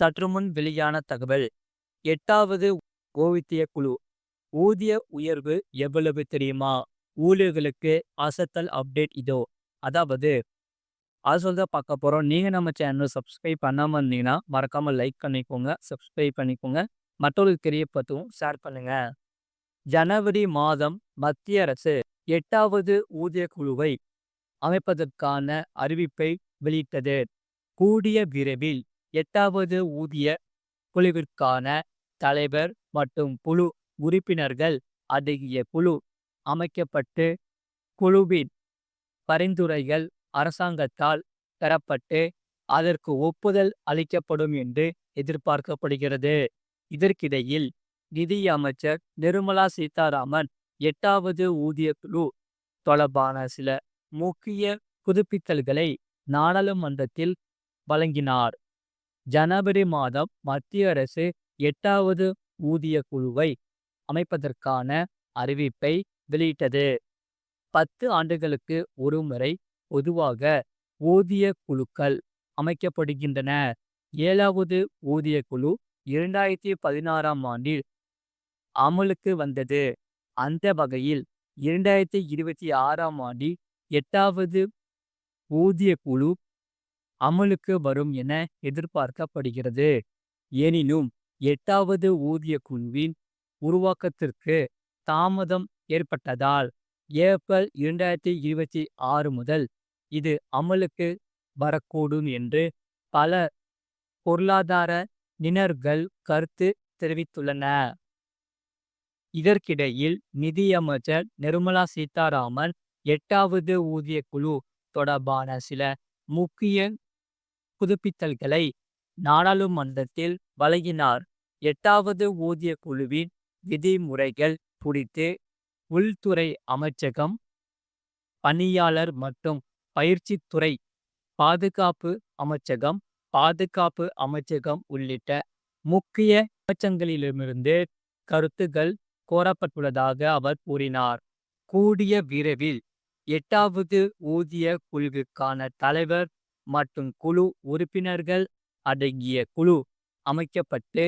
சற்றுமுன் வெளியான தகவல். எட்டாவது ஓய்வூதிய குழு. ஊதிய உயர்வு எவ்வளவு தெரியுமா? ஊழியர்களுக்கு அசத்தல் அப்டேட் இதோ. அதாவது அது சொல்ல பார்க்க போகிறோம் நீங்கள் நம்ம சேனல் சப்ஸ்கிரைப் பண்ணாமல் இருந்தீங்கன்னா மறக்காமல் லைக் பண்ணிக்கோங்க சப்ஸ்கிரைப் பண்ணிக்கோங்க. மற்றவர்களுக்கு தெரியப்பட்டும் ஷேர் பண்ணுங்க. ஜனவரி மாதம் மத்திய அரசு எட்டாவது ஊதிய குழுவை அமைப்பதற்கான அறிவிப்பை வெளியிட்டது. கூடிய விரைவில் எட்டாவது ஊதிய குழுவிற்கான தலைவர் மற்றும் குழு உறுப்பினர்கள் அடங்கிய குழு அமைக்கப்பட்டு குழுவின் பரிந்துரைகள் அரசாங்கத்தால் பெறப்பட்டு அதற்கு ஒப்புதல் அளிக்கப்படும் என்று எதிர்பார்க்கப்படுகிறது. இதற்கிடையில் நிதி அமைச்சர் நிர்மலா சீதாராமன் எட்டாவது ஊதிய குழு தொடர்பான சில முக்கிய புதுப்பித்தல்களை நாடாளுமன்றத்தில் வழங்கினார். ஜனவரி மாதம் மத்திய அரசு எட்டாவது ஊதிய குழுவை அமைப்பதற்கான அறிவிப்பை வெளியிட்டது. பத்து ஆண்டுகளுக்கு ஒருமுறை பொதுவாக ஊதிய குழுக்கள் அமைக்கப்படுகின்றன. ஏழாவது ஊதிய குழு இரண்டாயிரத்தி பதினாறாம் ஆண்டில் அமலுக்கு வந்தது. அந்த வகையில் இரண்டாயிரத்தி இருபத்தி ஆறாம் ஆண்டில் எட்டாவது ஊதிய குழு அமலுக்கு வரும் என எதிர்பார்க்கப்படுகிறது. எனினும் எட்டாவது ஊதிய குழுவின் உருவாக்கத்திற்கு தாமதம் ஏற்பட்டதால் ஏப்ரல் இரண்டாயிரத்தி இருபத்தி ஆறு முதல் இது அமலுக்கு வரக்கூடும் என்று பல பொருளாதார நிணர்கள் கருத்து தெரிவித்துள்ளன. இதற்கிடையில் நிதியமைச்சர் நிர்மலா சீதாராமன் எட்டாவது ஊதிய குழு தொடர்பான சில முக்கிய புதுப்பித்தல்களை நாடாளுமன்றத்தில் வழங்கினார். எட்டாவது ஊதிய குழுவின் விதிமுறைகள் குறித்து உள்துறை அமைச்சகம் பணியாளர் மற்றும் பயிற்சித்துறை பாதுகாப்பு அமைச்சகம் பாதுகாப்பு அமைச்சகம் உள்ளிட்ட முக்கிய அமைச்சங்களிலிருந்து கருத்துகள் கோரப்பட்டுள்ளதாக அவர் கூறினார். கூடிய விரைவில் எட்டாவது ஊதிய குழுவுக்கான தலைவர் மற்றும் குழு உறுப்பினர்கள் அடங்கிய குழு அமைக்கப்பட்டு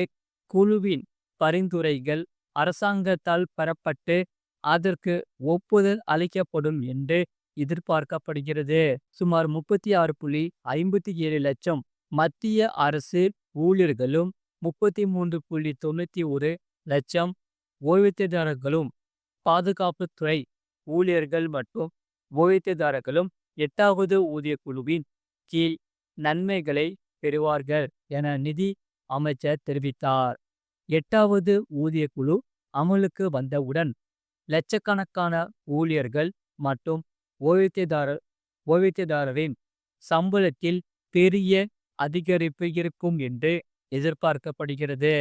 குழுவின் பரிந்துரைகள் அரசாங்கத்தால் பெறப்பட்டு அதற்கு ஒப்புதல் அளிக்கப்படும் என்று எதிர்பார்க்கப்படுகிறது. சுமார் முப்பத்தி ஆறு புள்ளி ஐம்பத்தி ஏழு லட்சம் மத்திய அரசு ஊழியர்களும் முப்பத்தி மூன்று புள்ளி தொண்ணூற்றி ஒரு லட்சம் ஓய்வூதியதாரர்களும் பாதுகாப்புத்துறை ஊழியர்கள் மற்றும் ஓய்வூதியதாரர்களும் எட்டாவது ஊதிய குழுவின் கீழ் நன்மைகளை பெறுவார்கள் என நிதி அமைச்சர் தெரிவித்தார். எட்டாவது ஊதிய குழு அமலுக்கு வந்தவுடன் லட்சக்கணக்கான ஊழியர்கள் மற்றும் ஓய்வூதியதாரர் ஓய்வூதியதாரரின் சம்பளத்தில் பெரிய அதிகரிப்பு இருக்கும் என்று எதிர்பார்க்கப்படுகிறது.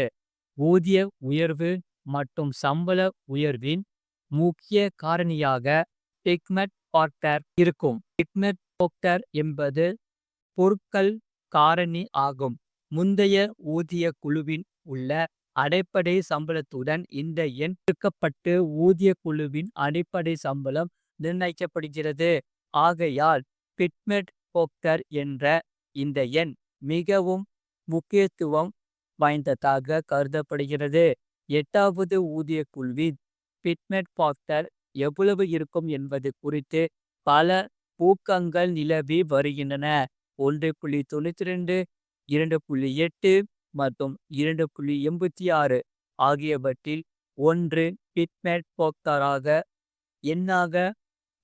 ஊதிய உயர்வு மற்றும் சம்பள உயர்வின் முக்கிய காரணியாக பிக்மெட் பாக்டர் இருக்கும். பிக்மெட் பாக்டர் என்பது பொருட்கள் காரணி ஆகும். முந்தைய ஊதிய குழுவின் உள்ள அடிப்படை சம்பளத்துடன் இந்த எண் பெருக்கப்பட்டு ஊதிய குழுவின் அடிப்படை சம்பளம் நிர்ணயிக்கப்படுகிறது. ஆகையால் பிட்மெட் போக்டர் என்ற இந்த எண் மிகவும் முக்கியத்துவம் வாய்ந்ததாக கருதப்படுகிறது. எட்டாவது ஊதிய குழுவின் பிட்மெட் பாக்டர் எவ்வளவு இருக்கும் என்பது குறித்து பல ஊகங்கள் நிலவி வருகின்றன. ஒன்று புள்ளி தொண்ணூற்றி ரெண்டு இரண்டு புள்ளி எட்டு மற்றும் இரண்டு புள்ளி எண்பத்தி ஆறு ஆகியவற்றில் ஒன்று பிட்மேட் போக்டராக எண்ணாக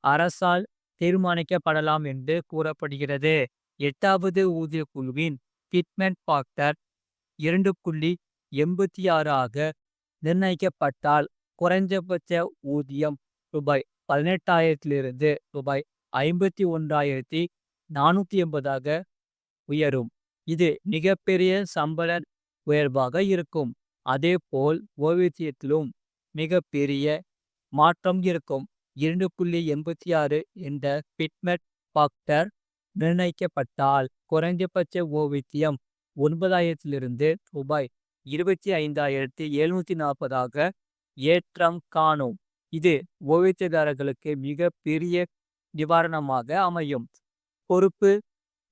அரசால் தீர்மானிக்கப்படலாம் என்று கூறப்படுகிறது. எட்டாவது ஊதிய குழுவின் பிட்மெண்ட் பாக்டர் இரண்டு புள்ளி எண்பத்தி ஆறு ஆக நிர்ணயிக்கப்பட்டால் குறைஞ்சபட்ச ஊதியம் ரூபாய் பதினெட்டாயிரத்திலிருந்து ரூபாய் ஐம்பத்தி ஒன்றாயிரத்தி நானூற்றி எண்பதாக உயரும். இது மிகப்பெரிய சம்பள உயர்வாக இருக்கும். அதேபோல் ஓய்வூதியத்திலும் மிகப்பெரிய மாற்றம் இருக்கும். இரண்டு புள்ளி எண்பத்தி ஆறு என்ற பிட்மெட் பாக்டர் நிர்ணயிக்கப்பட்டால் குறைந்தபட்ச ஓய்வூதியம் ஒன்பதாயிரத்திலிருந்து ரூபாய் இருபத்தி ஐந்தாயிரத்தி எழுநூத்தி நாற்பதாக ஏற்றம் காணும். இது ஓய்வூதியதாரர்களுக்கு மிக பெரிய நிவாரணமாக அமையும். பொறுப்பு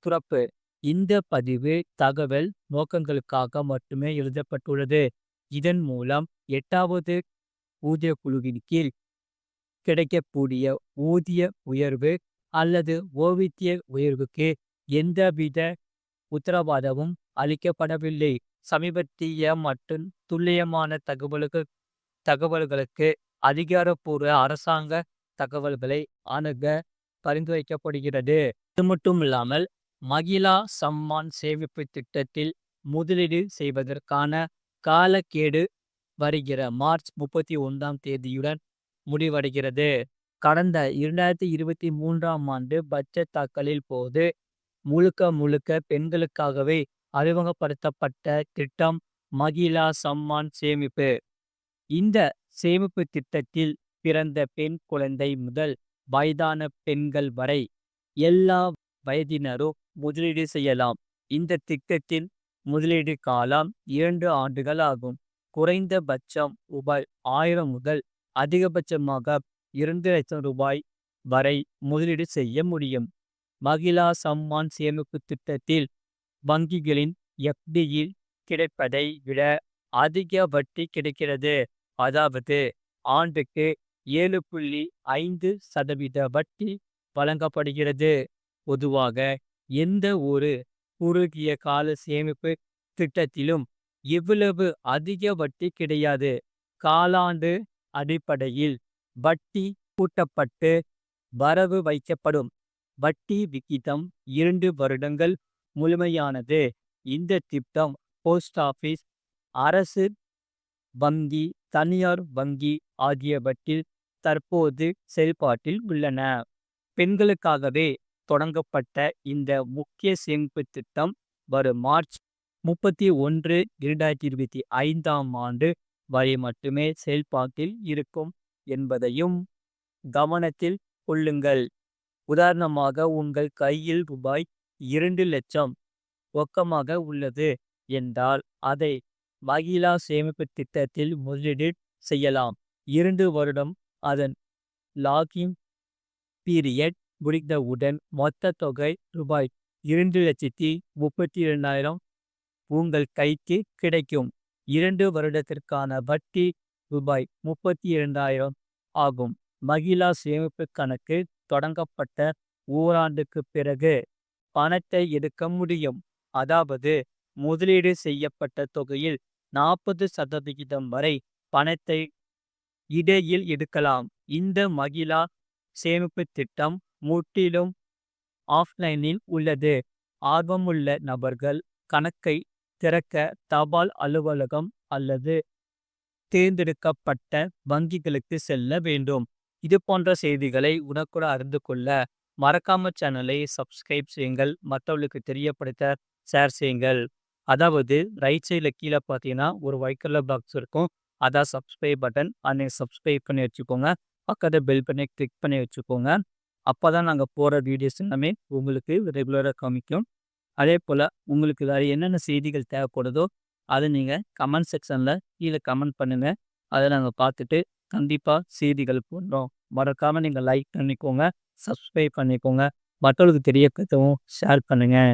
துறப்பு இந்த பதிவு தகவல் நோக்கங்களுக்காக மட்டுமே எழுதப்பட்டுள்ளது. இதன் மூலம் எட்டாவது ஊதிய குழுவின் கீழ் கிடைக்கக்கூடிய ஊதிய உயர்வு அல்லது ஓவித்திய உயர்வுக்கு எந்தவித உத்தரவாதமும் அளிக்கப்படவில்லை. சமீபத்திய மற்றும் துல்லியமான தகவல்கள் தகவல்களுக்கு அதிகாரப்பூர்வ அரசாங்க தகவல்களை அணுக பரிந்துரைக்கப்படுகிறது. இதுமட்டுமில்லாமல் மகிழா சம்மான் சேமிப்பு திட்டத்தில் முதலீடு செய்வதற்கான காலக்கேடு வருகிற மார்ச் முப்பத்தி ஒன்றாம் தேதியுடன் முடிவடைகிறது. கடந்த 2023ஆம் ஆண்டு பட்ஜெட் தாக்கலில் போது முழுக்க முழுக்க பெண்களுக்காகவே அறிமுகப்படுத்தப்பட்ட திட்டம் மகிழா சம்மான் சேமிப்பு. இந்த சேமிப்பு திட்டத்தில் பிறந்த பெண் குழந்தை முதல் வயதான பெண்கள் வரை எல்லா வயதினரும் முதலீடு செய்யலாம். இந்த திட்டத்தின் முதலீடு காலம் இரண்டு ஆண்டுகள் ஆகும். குறைந்தபட்சம் ரூபாய் ஆயிரம் முதல் அதிகபட்சமாக இரண்டு லட்சம் ரூபாய் வரை முதலீடு செய்ய முடியும். மகிழா சம்மான் சேமிப்பு திட்டத்தில் வங்கிகளின் எஃப்.டி.யில் கிடைப்பதை விட அதிக வட்டி கிடைக்கிறது. அதாவது ஆண்டுக்கு ஏழு புள்ளி ஐந்து சதவீத வட்டி வழங்கப்படுகிறது. பொதுவாக எந்த ஒரு குறுகிய கால சேமிப்பு திட்டத்திலும் இவ்வளவு அதிக வட்டி கிடையாது. காலாண்டு அடிப்படையில் வட்டி கூட்டப்பட்டு வரவு வைக்கப்படும். வட்டி விகிதம் இரண்டு வருடங்கள் முழுமையானது. இந்த திட்டம் போஸ்ட் ஆபீஸ் அரசு வங்கி தனியார் வங்கி ஆகியவற்றில் தற்போது செயல்பாட்டில் உள்ளன. பெண்களுக்காகவே தொடங்கப்பட்ட இந்த முக்கிய சேமிப்பு திட்டம் வரும் மார்ச் முப்பத்தொன்று. 2025ஆம் ஆண்டு வரை மட்டுமே செயல்பாட்டில் இருக்கும் என்பதையும் கவனத்தில் கொள்ளுங்கள். உதாரணமாக உங்கள் கையில் ரூபாய் இரண்டு லட்சம் ரொக்கமாக உள்ளது என்றால் அதை மகிழா சேமிப்பு திட்டத்தில் முதலீடு செய்யலாம். இரண்டு வருடம் அதன் லாகிங் பீரியட் முடிந்தவுடன் மொத்த தொகை ரூபாய் இரண்டு லட்சத்தி முப்பத்தி இரண்டாயிரம் உங்கள் கைக்கு கிடைக்கும். இரண்டு வருடத்திற்கான வட்டி ரூபாய் முப்பத்தி இரண்டாயிரம் ஆகும். மகிழா சேமிப்பு கணக்கு தொடங்கப்பட்ட ஓராண்டுக்கு பிறகு பணத்தை எடுக்க முடியும். அதாவது முதலீடு செய்யப்பட்ட தொகையில் நாற்பது சதவிகிதம் வரை பணத்தை இடையில் எடுக்கலாம். இந்த மகிழா சேமிப்பு திட்டம் முற்றிலும் ஆஃப்லைனில் உள்ளது. ஆர்வமுள்ள நபர்கள் கணக்கை திறக்க தபால் அலுவலகம் அல்லது தேர்ந்தெடுக்கப்பட்ட வங்கிகளுக்கு செல்ல வேண்டும். இதுபோன்ற செய்திகளை உடனுக்குடன் அறிந்து கொள்ள மறக்காம சேனலை சப்ஸ்கிரைப் செய்யுங்கள். மற்றவர்களுக்கு தெரியப்படுத்த ஷேர் செய்யுங்கள். அதாவது ரைட் சைடுல கீழே பார்த்தீங்கன்னா ஒரு ஒயிட் கலர் பாக்ஸ் இருக்கும். அதான் சப்ஸ்கிரைப் பட்டன். அதை சப்ஸ்கிரைப் பண்ணி வச்சுக்கோங்க. பக்கத்தை பெல் பண்ணி கிளிக் பண்ணி வச்சுக்கோங்க. அப்போ தான் நாங்கள் போகிற வீடியோஸ் எல்லாமே உங்களுக்கு ரெகுலராக காமிக்கும். அதே போல் உங்களுக்கு வேறு என்னென்ன செய்திகள் தேவைப்படுதோ அதை நீங்கள் கமெண்ட் செக்ஷனில் கீழே கமெண்ட் பண்ணுங்கள் அதை நாங்கள் பார்த்துட்டு கண்டிப்பாக செய்திகள் போடுறோம். மறக்காமல் நீங்கள் லைக் பண்ணிக்கோங்க. சப்ஸ்கிரைப் பண்ணிக்கோங்க. மற்றவர்களுக்கு தெரியப்படுத்தவும் ஷேர் பண்ணுங்கள்